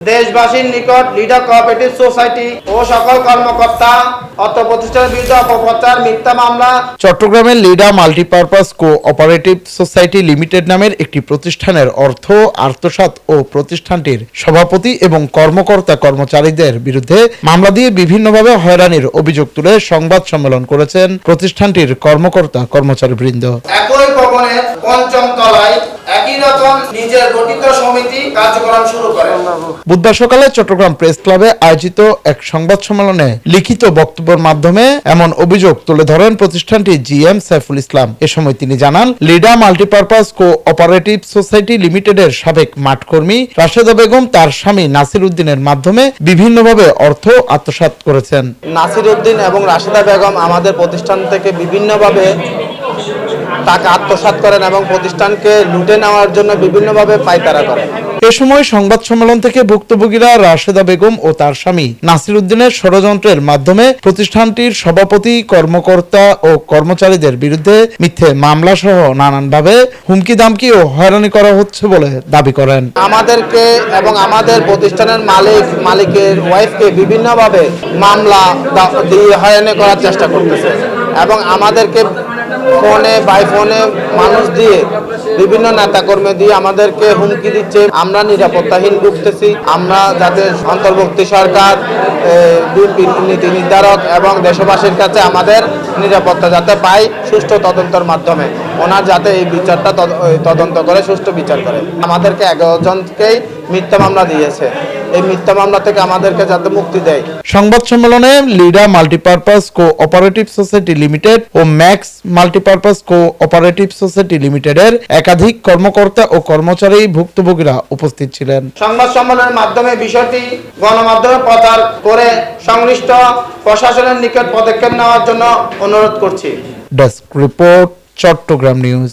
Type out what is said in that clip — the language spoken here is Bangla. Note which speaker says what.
Speaker 1: দেশবাসীর নিকট লিডার কোঅপারেটিভ সোসাইটি ও সকল কর্মকর্তা অর্থ প্রতিষ্ঠানের বিরুদ্ধে অপপ্রচার মিথ্যা মামলা
Speaker 2: চট্টগ্রামের Lida multipurpose cooperative society limited নামের একটি প্রতিষ্ঠানের অর্থ আত্মসাৎ ও প্রতিষ্ঠানটির সভাপতি এবং কর্মকর্তা কর্মচারীদের বিরুদ্ধে মামলা দিয়ে বিভিন্নভাবে হয়রানির অভিযোগ তুলে সংবাদ সম্মেলন করেছেন প্রতিষ্ঠানটির কর্মকর্তা কর্মচারীবৃন্দ।
Speaker 1: একই ভবনের পঞ্চম তলায় নিজের গঠিত সমিতি কার্যক্রম শুরু করে।
Speaker 2: বুধবার সকালে চট্টগ্রাম প্রেস ক্লাবে আয়োজিত এক সংবাদ সম্মেলনে লিখিত বক্তব্যের মাধ্যমে এমন অভিযোগ তুলে ধরেন প্রতিষ্ঠানটি জিএম সাইফুল ইসলাম। এ সময় তিনি জানান Lida multipurpose cooperative society লিমিটেডের সাবেক মাঠকর্মী রাশেদা বেগম তার স্বামী নাসির উদ্দিনের মাধ্যমে বিভিন্নভাবে অর্থ আত্মসাৎ করেছেন।
Speaker 3: নাসির উদ্দিন এবং রাশেদা বেগম আমাদের প্রতিষ্ঠান থেকে বিভিন্নভাবে টাকা আত্মসাৎ করেন এবং প্রতিষ্ঠানকে লুটে নেওয়ার জন্য বিভিন্নভাবে পাইতারা করেন।
Speaker 2: এ সময় সংবাদ সম্মেলন থেকে ভুক্তভোগীরা রাশেদা বেগম ও তার স্বামী নাসির উদ্দিনের ষড়যন্ত্রের মাধ্যমে প্রতিষ্ঠানটির সভাপতি কর্মকর্তা ও কর্মচারীদের বিরুদ্ধে মিথ্যে মামলা সহ নানানভাবে হুমকি দামকি ও হয়রানি করা হচ্ছে বলে দাবি করেন।
Speaker 3: আমাদেরকে এবং আমাদের প্রতিষ্ঠানের মালিক মালিকের ওয়াইফকে বিভিন্নভাবে মামলা দিয়ে হয়রানি করার চেষ্টা করতেছে এবং আমাদেরকে ফোনে বাই ফোনে মানুষ দিয়ে, বিভিন্ন নেতাকর্মী দিয়ে আমাদেরকে হুমকি দিচ্ছে। আমরা নিরাপত্তাহীন ভুগতেছি। আমরা যাতে অন্তর্বর্তী সরকার নীতি নির্ধারক এবং দেশবাসীর কাছে আমাদের নিরাপত্তা যাতে পাই সুষ্ঠু তদন্তের মাধ্যমে। ওনার যাতে এই বিচারটা তদ- তদন্ত করে, সুষ্ঠু বিচার করে। আমাদেরকে এগারো জনকেই মিথ্যা মামলা দিয়েছে। এই মিথ্যা মামলা থেকে আমাদেরকে যাতে মুক্তি দেয়।
Speaker 2: সংবাদ সম্মেলনে Lida multipurpose cooperative society limited ও Max multipurpose cooperative society লিমিটেডের একাধিক কর্মকর্তা ও কর্মচারী ভুক্তভোগীরা উপস্থিত ছিলেন।
Speaker 1: সংবাদ সম্মেলনের মাধ্যমে বিষয়টি গণমাধ্যমে প্রচার করে সংশ্লিষ্ট প্রশাসনের নিকট পদক্ষেপ নেওয়ার জন্য অনুরোধ করছি।
Speaker 2: Desk report Chittagong news.